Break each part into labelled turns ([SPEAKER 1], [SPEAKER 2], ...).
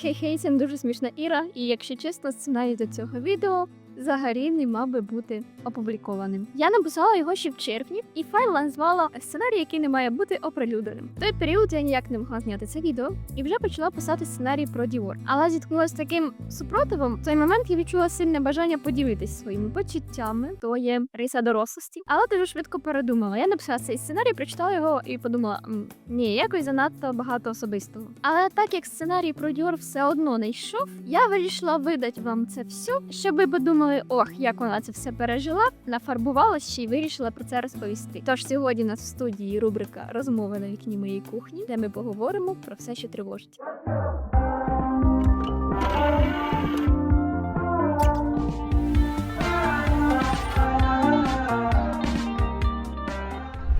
[SPEAKER 1] Хей-хей, це дуже смішна Іра, і якщо чесно, сценарій до цього відео взагалі не мав би бути опублікованим. Я написала його ще в червні, і файл назвала сценарій, який не має бути оприлюдненим. В той період я ніяк не могла зняти це відео і вже почала писати сценарій про Діор. Але зіткнулася з таким супротивом. В той момент я відчула сильне бажання поділитись своїми почуттями, то є риса дорослості. Але дуже швидко передумала. Я написала цей сценарій, прочитала його і подумала: ні, якось занадто багато особистого. Але так як сценарій про Діор все одно не йшов, я вирішила видати вам це все, щоб ви подумали, ох, як вона це все пережила, нафарбувалась ще й вирішила про це розповісти. Тож сьогодні у нас в студії рубрика Розмови на вікні моєї кухні, де ми поговоримо про все, що тривожить.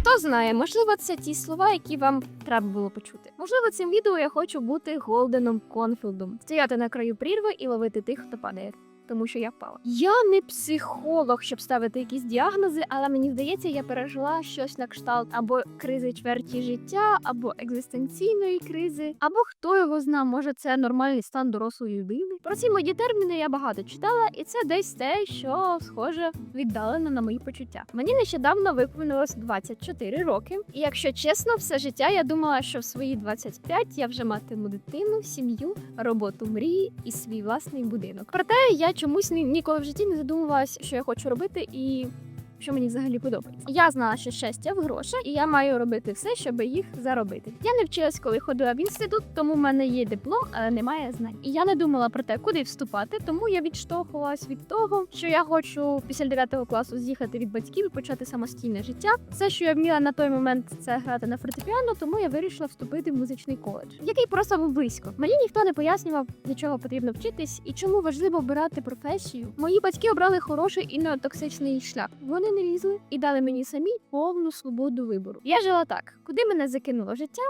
[SPEAKER 1] Хто знає, можливо, це ті слова, які вам треба було почути. Можливо, цим відео я хочу бути Голденом Конфілдом, стояти на краю прірви і ловити тих, хто падає. Тому що я впала. Я не психолог, щоб ставити якісь діагнози, але мені здається, я пережила щось на кшталт або кризи чверті життя, або екзистенційної кризи, або хто його зна, може це нормальний стан дорослої людини. Про ці мої терміни я багато читала, і це десь те, що схоже віддалено на мої почуття. Мені нещодавно виповнилось 24 роки, і якщо чесно, все життя я думала, що в свої 25 я вже матиму дитину, сім'ю, роботу мрії і свій власний будинок. Проте я чомусь ні- ніколи в житті не задумувалась, що я хочу робити і. Що мені взагалі подобається. Я знала, що щастя в грошах, і я маю робити все, щоб їх заробити. Я не вчилась, коли ходила в інститут, тому в мене є диплом, але немає знань. І я не думала про те, куди вступати, тому я відштовхувалась від того, що я хочу після 9 класу з'їхати від батьків і почати самостійне життя. Все, що я вміла на той момент, це грати на фортепіано, тому я вирішила вступити в музичний коледж, який просто був близько. Мені ніхто не пояснював, для чого потрібно вчитись і чому важливо обирати професію. Мої батьки обрали хороший і неотоксичний шлях. Вони не лізли і дали мені самі повну свободу вибору. Я жила так, куди мене закинуло життя.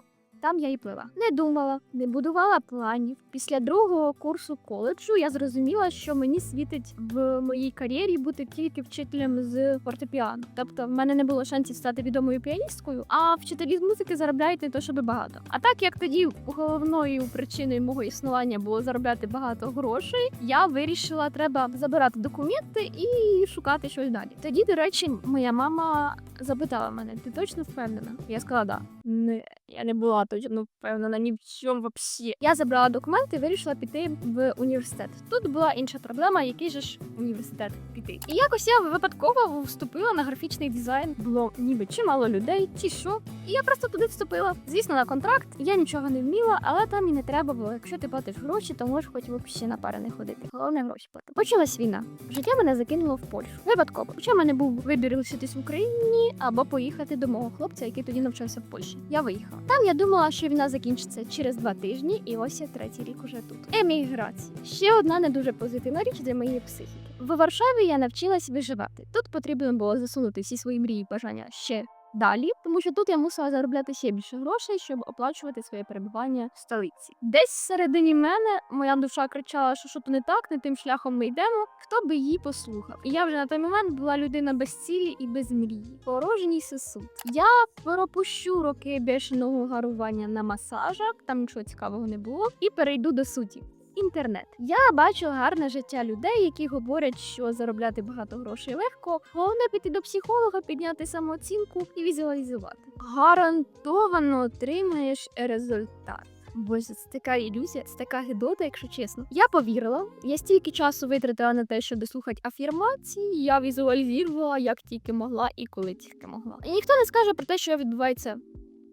[SPEAKER 1] Там я і плила. Не думала, не будувала планів. Після другого курсу коледжу я зрозуміла, що мені світить в моїй кар'єрі бути тільки вчителем з фортепіано. Тобто, в мене не було шансів стати відомою піаністкою, а вчителі з музики заробляють не то, щоб багато. А так як тоді головною причиною мого існування було заробляти багато грошей, я вирішила, треба забирати документи і шукати щось далі. Тоді, до речі, моя мама запитала мене: ти точно впевнена? Я сказала, да. Не, я не була точно впевнена ні в чому взагалі. Я забрала документи вирішила піти в університет. Тут була інша проблема, який же ж університет піти. І якось я випадково вступила на графічний дизайн. Було ніби чимало людей, чи що. І я просто туди вступила. Звісно, на контракт. Я нічого не вміла, але там і не треба було. Якщо ти платиш гроші, то можеш хоч взагалі на пари не ходити. Головне гроші платити. Почалась війна. Життя мене закинуло в Польщу. Випадково. Хоча в мене був вибір лишитись в Україні або поїхати до мого хлопця, який тоді навчався в Польщі. Я виїхала. Там я думала, що війна закінчиться через два тижні, і ось я третій рік уже тут. Еміграція. Ще одна не дуже позитивна річ для моєї психіки. В Варшаві я навчилась виживати. Тут потрібно було засунути всі свої мрії і бажання ще далі, тому що тут я мусила заробляти ще більше грошей, щоб оплачувати своє перебування в столиці. Десь всередині мене моя душа кричала, що що то не так, не тим шляхом ми йдемо. Хто би її послухав? І я вже на той момент була людина без цілі і без мрії. Порожній сосуд. Я пропущу роки бешеного гарування на масажах, там нічого цікавого не було, і перейду до суті. Інтернет. Я бачу гарне життя людей, які говорять, що заробляти багато грошей легко. Головне піти до психолога, підняти самооцінку і візуалізувати. Гарантовано отримаєш результат. Боже, це така ілюзія, це така гидота, якщо чесно. Я повірила. Я стільки часу витратила на те, щоб дослухати афірмації. Я візуалізувала як тільки могла і коли тільки могла. І ніхто не скаже про те, що відбувається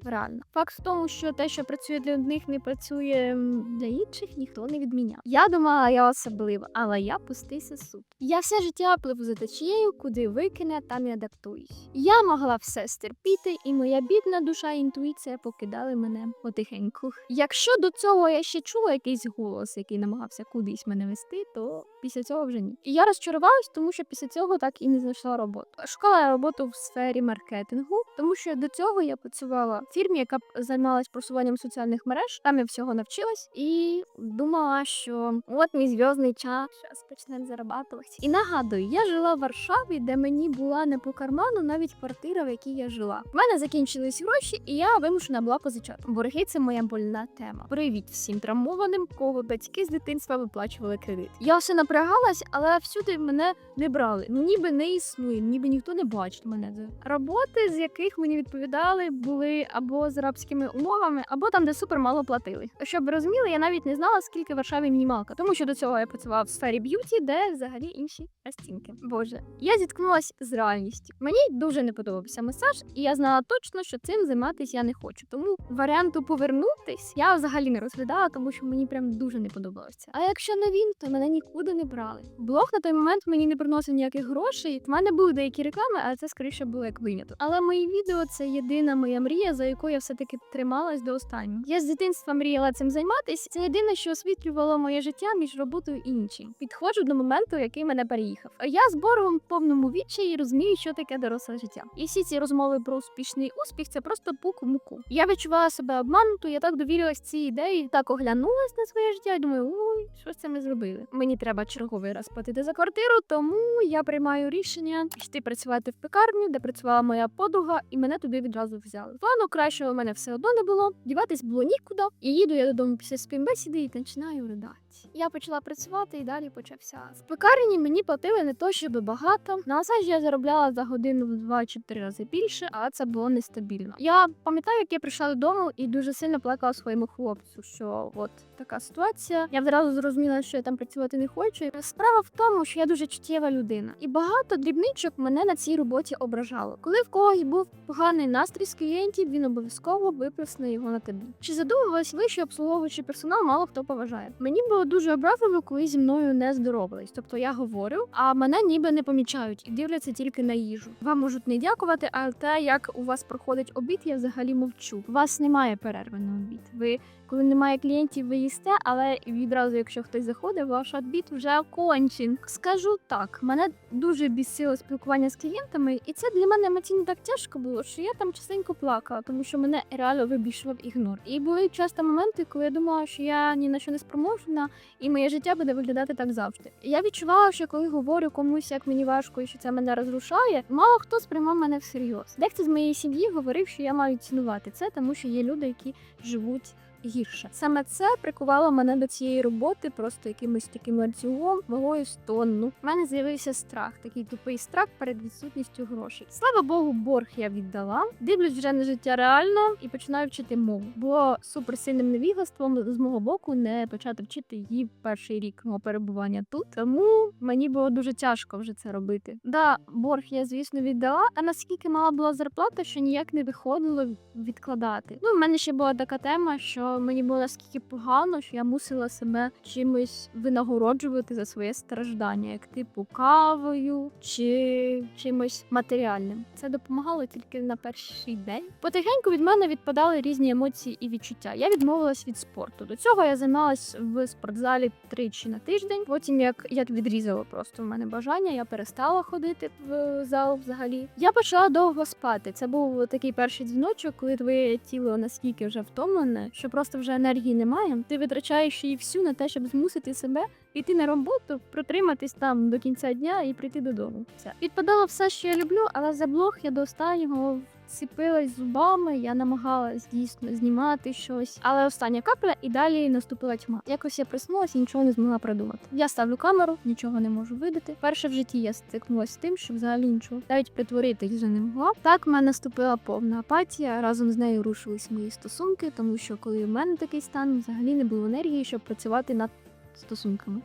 [SPEAKER 1] реально. Факт в тому, що те, що працює для одних, не працює для інших, ніхто не відміняв. Я думала, я особлива, але я пустий сосуд. Я все життя пливу за течією, куди викине, там і адаптуюсь. Я могла все стерпіти, і моя бідна душа і інтуїція покидали мене потихеньку. Якщо до цього я ще чула якийсь голос, який намагався кудись мене вести, то після цього вже ні. І я розчарувалась, тому що після цього так і не знайшла роботу. Шукала я роботу в сфері маркетингу, тому що до цього я працювала фірмі, яка займалась просуванням соціальних мереж. Там я всього навчилась і думала, що от мій зв'язний час, зараз почнемо зарабатувати. І нагадую, я жила в Варшаві, де мені була не по карману навіть квартира, в якій я жила. У мене закінчились гроші, і я вимушена була позичати. Борги це моя больна тема. Привіт всім травмованим, кого батьки з дитинства виплачували кредит. Я все напрягалась, але всюди мене не брали. Ну ніби не існує, ніби ніхто не бачить мене. Роботи, з яких мені відповідали, були або з арабськими умовами, або там, де супер мало платили. Щоб ви розуміли, я навіть не знала, скільки в Варшаві мінімалка, тому що до цього я працювала в сфері б'юті, де взагалі інші розцінки. Боже, я зіткнулася з реальністю. Мені дуже не подобався масаж, і я знала точно, що цим займатися я не хочу. Тому варіанту повернутись я взагалі не розглядала, тому що мені прям дуже не подобалося. А якщо не він, то мене нікуди не брали. Блог на той момент мені не приносив ніяких грошей. В мене були деякі реклами, але це скоріше було як виняток. Але мої відео це єдина моя мрія, за яку я все таки трималась до останнього. Я з дитинства мріяла цим займатися. Це єдине, що освітлювало моє життя між роботою і іншим. Підходжу до моменту, який мене переїхав. Я з боргом в повному відчаї розумію, що таке доросле життя. І всі ці розмови про успішний успіх це просто пук в муку. Я відчувала себе обманутою, я так довірилась цій ідеї, так оглянулась на своє життя і думаю, ой, що це ми зробили? Мені треба черговий раз платити за квартиру, тому я приймаю рішення йти працювати в пекарню, де працювала моя подруга, і мене туди відразу взяли. Плану кращого у мене все одно не було. Діватись було нікуди. І їду я додому після співбесіди і починаю ридати. Я почала працювати і далі почався. В пекарні мені платили не то, щоб багато. На масажі я заробляла за годину в два чи три рази більше, а це було нестабільно. Я пам'ятаю, як я прийшла додому і дуже сильно плакала своєму хлопцю, що от така ситуація. Я одразу зрозуміла, що я там працювати не хочу. Справа в тому, що я дуже чуттєва людина, і багато дрібничок мене на цій роботі ображало. Коли в когось був поганий настрій з клієнтів, він обов'язково виплесне його на тобі. Чи задумувалась ви, що обслуговуючий персонал мало хто поважає? Мені було дуже образливо, коли зі мною не здоровались. Тобто я говорю, а мене ніби не помічають і дивляться тільки на їжу. Вам можуть не дякувати, а те, як у вас проходить обід, я взагалі мовчу. У вас немає перерви на обід. Ви коли немає клієнтів, ви їсте, але відразу, якщо хтось заходить, ваш обід вже окончен. Скажу так, мене дуже бісило спілкування з клієнтами, і це для мене емоційно так тяжко було, що я там частенько плакала, тому що мене реально вибішував ігнор. І були часто моменти, коли я думала, що я ні на що не спроможна, і моє життя буде виглядати так завжди. І Я відчувала, що коли говорю комусь, як мені важко і що це мене розрушає, мало хто сприймав мене всерйоз. Дехто з моєї сім'ї говорив, що я маю цінувати це, тому що є люди, які живуть. Гірше саме це прикувало мене до цієї роботи просто якимось таким ланцюгом вагою з тонну. У мене з'явився страх, такий тупий страх перед відсутністю грошей. Слава Богу, борг я віддала. Дивлюсь вже на життя реально і починаю вчити мову. Було суперсильним невіглаством з мого боку не почати вчити її перший рік мого перебування тут. Тому мені було дуже тяжко вже це робити. Да, борг я звісно віддала. А наскільки мала була зарплата, що ніяк не виходило відкладати. Ну, в мене ще була така тема, що мені було наскільки погано, що я мусила себе чимось винагороджувати за своє страждання, як типу кавою чи чимось матеріальним. Це допомагало тільки на перший день. Потихеньку від мене відпадали різні емоції і відчуття. Я відмовилась від спорту. До цього я займалась в спортзалі тричі на тиждень. Потім як, як відрізало просто в мене бажання, я перестала ходити в зал взагалі. Я почала довго спати. Це був такий перший дзвіночок, коли твоє тіло настільки вже втомлене, що просто вже енергії немає. Ти витрачаєш її всю на те, щоб змусити себе піти на роботу, протриматись там до кінця дня і прийти додому. Все відпадало все, що я люблю, але за блог я до останнього. Ціпилась зубами, я намагалась дійсно знімати щось, але остання капля і далі наступила тьма. Якось я приснулася і нічого не змогла придумати. Я ставлю камеру, нічого не можу видати. Перше в житті я стикнулася з тим, що взагалі нічого навіть притворитись вже не могла. Так в мене наступила повна апатія. Разом з нею рушились мої стосунки, тому що коли в мене такий стан, взагалі не було енергії, щоб працювати над стосунками.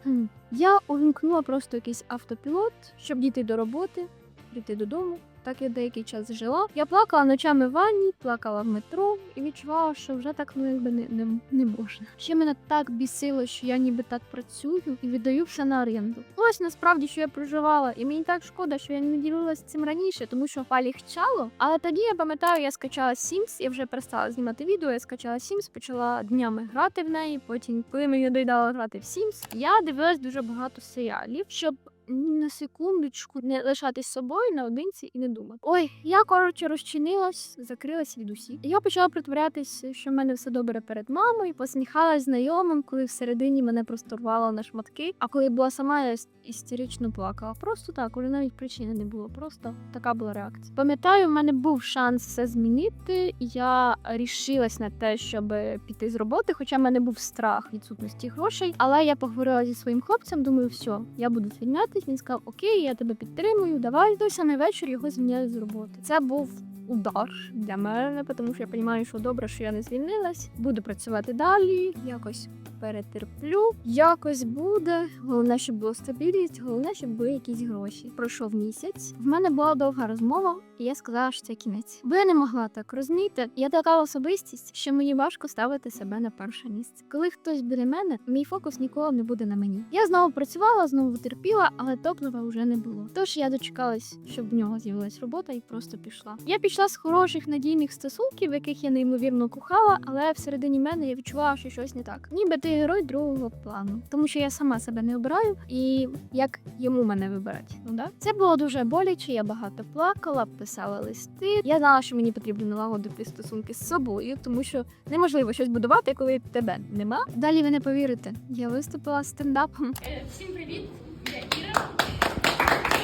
[SPEAKER 1] Я увімкнула просто якийсь автопілот, щоб дійти до роботи, прийти додому. Так я деякий час жила. Я плакала ночами в ванні, плакала в метро і відчувала, що вже так ну якби не, не, не можна. Ще мене так бісило, що я ніби так працюю і віддаю все на оренду. Ось насправді, що я проживала, і мені так шкода, що я не ділилася цим раніше, тому що полегчало. Але тоді я пам'ятаю, я скачала Sims, я вже перестала знімати відео. Я скачала Sims, почала днями грати в неї. Потім, коли мені доїдало грати в Sims, я дивилась дуже багато серіалів, щоб на секундочку не лишатись собою наодинці і не думати. Ой, я коротше розчинилась, закрилась від усіх. Я почала притворятись, що в мене все добре перед мамою, посміхалась знайомим, коли всередині мене просто рвало на шматки. А коли була сама, я істерично плакала. Просто так, уже навіть причини не було. Просто така була реакція. Пам'ятаю, в мене був шанс все змінити. Я рішилась на те, щоб піти з роботи, хоча в мене був страх відсутності грошей. Але я поговорила зі своїм хлопцем. Думаю, все, я буду звільнятись. Він сказав: Окей, я тебе підтримую. Давай дося на вечір його звільняють з роботи. Це був удар для мене, тому що я розумію, що добре, що я не звільнилась. Буду працювати далі, якось перетерплю, якось буде. Головне, щоб була стабільність, головне, щоб були якісь гроші. Пройшов місяць. В мене була довга розмова, і я сказала, що це кінець. Бо я не могла так розумієте. Я така особистість, що мені важко ставити себе на перше місце. Коли хтось біля мене, мій фокус ніколи не буде на мені. Я знову працювала, знову терпіла, але топлива вже не було. Тож я дочекалась, щоб в нього з'явилась робота, і просто пішла. Я пішла з хороших надійних стосунків, яких я неймовірно кохала, але всередині мене я відчувала, що щось не так. Ніби ти герой другого плану, тому що я сама себе не обираю, і як йому мене вибирати. Ну да, це було дуже боляче. Я багато плакала, писала листи. Я знала, що мені потрібно налагодити стосунки з собою, тому що неможливо щось будувати, коли тебе нема. Далі ви не повірите. Я виступила стендапом.
[SPEAKER 2] Е, Всім привіт! Я Іра.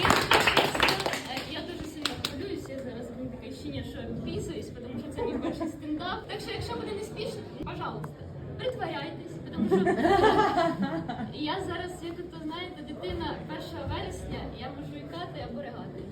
[SPEAKER 2] І е, я дуже сильно хвилююся. Зараз буде таке відчуття, що пісаюсь, тому що це мій перший стендап. Так що, якщо буде не спішно, пожалуйста, притворяйтесь, тому що я зараз, як то знаєте, дитина 1 вересня, я можу ікати або ригати.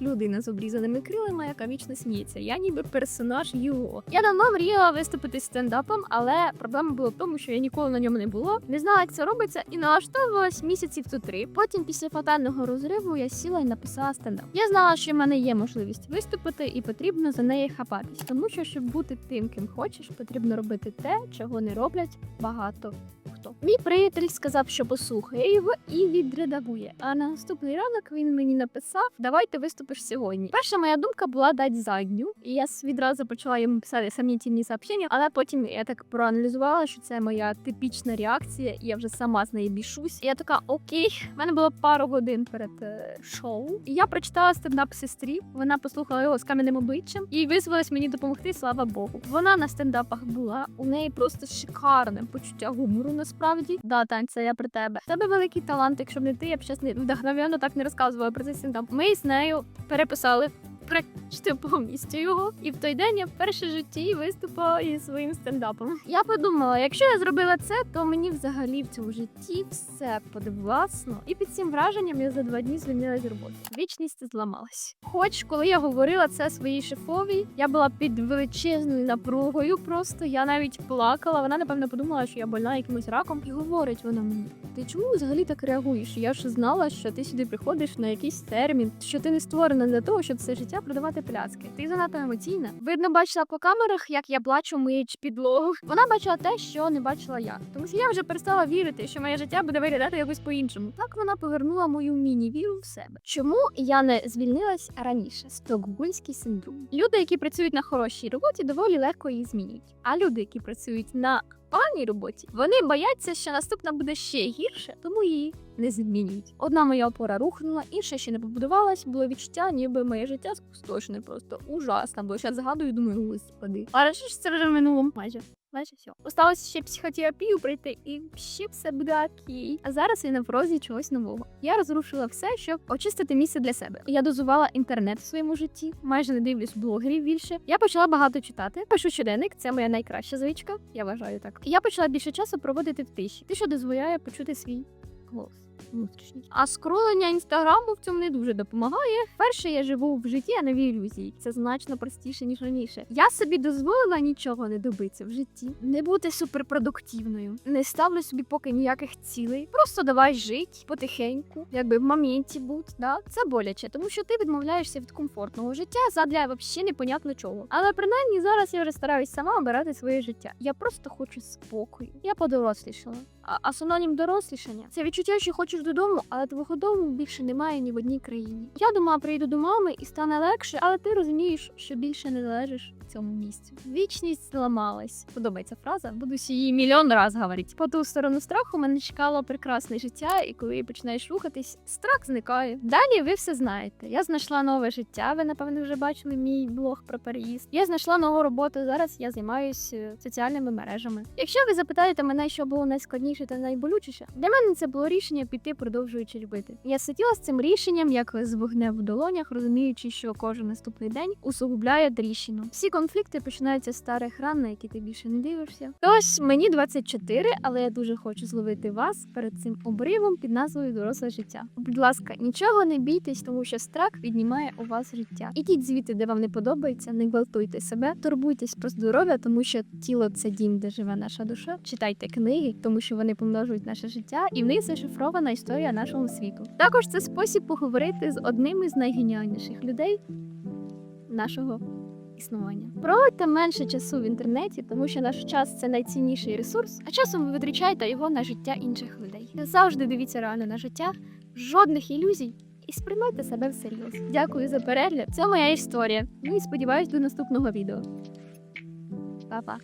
[SPEAKER 1] Людина з обрізаними крилами, яка вічно сміється. Я ніби персонаж його. Я давно мріяла виступити стендапом, але проблема була в тому, що я ніколи на ньому не було. Не знала, як це робиться, і налаштовувалась місяців то три. Потім, після фатального розриву, я сіла і написала стендап. Я знала, що в мене є можливість виступити, і потрібно за неї хапатись, тому що щоб бути тим, ким хочеш, потрібно робити те, чого не роблять багато. Хто мій приятель сказав, що послухає його і відредагує. А на наступний ранок він мені написав: Давай ти виступиш сьогодні. Перша моя думка була дати задню, і я відразу почала йому писати сумнітельні сообщення, але потім я так проаналізувала, що це моя типічна реакція, і я вже сама з неї бішусь. І я така, окей, в мене було пару годин перед е, шоу. І я прочитала стендап сестрі. Вона послухала його з кам'яним обличчям і визвалась мені допомогти. Слава Богу. Вона на стендапах була. У неї просто шикарне почуття гумору. Насправді, да, Тань, це я про тебе. Тебе великий талант. Якщо б не ти, я б щас не вдохновенно так не розказувала про цей стендап. Ми з нею переписали. Практично повністю його, і в той день я вперше в житті виступила із своїм стендапом. Я подумала, якщо я зробила це, то мені взагалі в цьому житті все подивласно. І під цим враженням я за два дні звільнилась з роботи. Вічність зламалась. Хоч коли я говорила це своїй шефовій, я була під величезною напругою. Просто я навіть плакала. Вона напевно подумала, що я больна якимось раком, і говорить вона мені: ти чому взагалі так реагуєш? Я ж знала, що ти сюди приходиш на якийсь термін, що ти не створена для того, щоб все життя продавати пляцки. Ти занадто емоційна. Видно, бачила по камерах, як я плачу, миючи підлогу. Вона бачила те, що не бачила я. Тому що я вже перестала вірити, що моє життя буде виглядати якось по-іншому. Так вона повернула мою міні-віру в себе. Чому я не звільнилась раніше? Стокгольмський синдром. Люди, які працюють на хорошій роботі, доволі легко її змінюють. А люди, які працюють на поганій роботі, вони бояться, що наступна буде ще гірше, тому її не змінюють. Одна моя опора рухнула, інша ще не побудувалась. Було відчуття, ніби моє життя спустошене, просто ужасно. Бо зараз згадую, думаю, господи. Але що ж це вже в минулому майже. Майже все. Осталось ще психотерапію пройти, і ще все буде окей. А зараз я на порозі чогось нового. Я розрушила все, щоб очистити місце для себе. Я дозувала інтернет в своєму житті, майже не дивлюсь блогерів більше. Я почала багато читати. Пишу щоденник, це моя найкраща звичка. Я вважаю так. Я почала більше часу проводити в тиші. Ти що дозволяє почути свій голос. Внутрішній. А скролення інстаграму в цьому не дуже допомагає. Перше я живу в житті, а не в ілюзії. Це значно простіше ніж раніше. Я собі дозволила нічого не добитися в житті, не бути суперпродуктивною, не ставлю собі поки ніяких цілей. Просто давай жити потихеньку, якби в моменті бути. Да? Це боляче, тому що ти відмовляєшся від комфортного життя задля взагалі непонятно чого. Але принаймні зараз я вже стараюсь сама обирати своє життя. Я просто хочу спокою. Я подорослішала. А, а синонім дорослішання це відчуття, що хочу хочеш додому, але твого дому більше немає ні в одній країні. Я думала, прийду до мами і стане легше, але ти розумієш, що більше не належиш цьому місцю. Вічність зламалась. Подобається фраза, буду її мільйон раз говорити. По ту сторону страху мене чекало прекрасне життя, і коли починаєш рухатись, страх зникає. Далі ви все знаєте. Я знайшла нове життя. Ви напевно вже бачили мій блог про переїзд. Я знайшла нову роботу. Зараз я займаюся соціальними мережами. Якщо ви запитаєте мене, що було найскладніше та найболючіше, для мене це було рішення піти, продовжуючи любити. Я сиділа з цим рішенням, як з вогнем в долонях, розуміючи, що кожен наступний день усугубляє тріщину. Всі конфлікти починаються з старих ран, на які ти більше не дивишся. Тож мені 24, але я дуже хочу зловити вас перед цим обривом під назвою Доросле життя. Будь ласка, нічого не бійтесь, тому що страх віднімає у вас життя. Ідіть звідти, де вам не подобається, не гвалтуйте себе, турбуйтесь про здоров'я, тому що тіло це дім, де живе наша душа. Читайте книги, тому що вони помножують наше життя, і в них зашифрована історія нашого світу. Також це спосіб поговорити з одним із найгеніальніших людей нашого існування. Проводьте менше часу в інтернеті, тому що наш час це найцінніший ресурс, а часом ви витрачаєте його на життя інших людей. Завжди дивіться реально на життя, жодних ілюзій. І сприймайте себе всерйоз. Дякую за перегляд. Це моя історія. Ну і сподіваюсь до наступного відео. Па-па.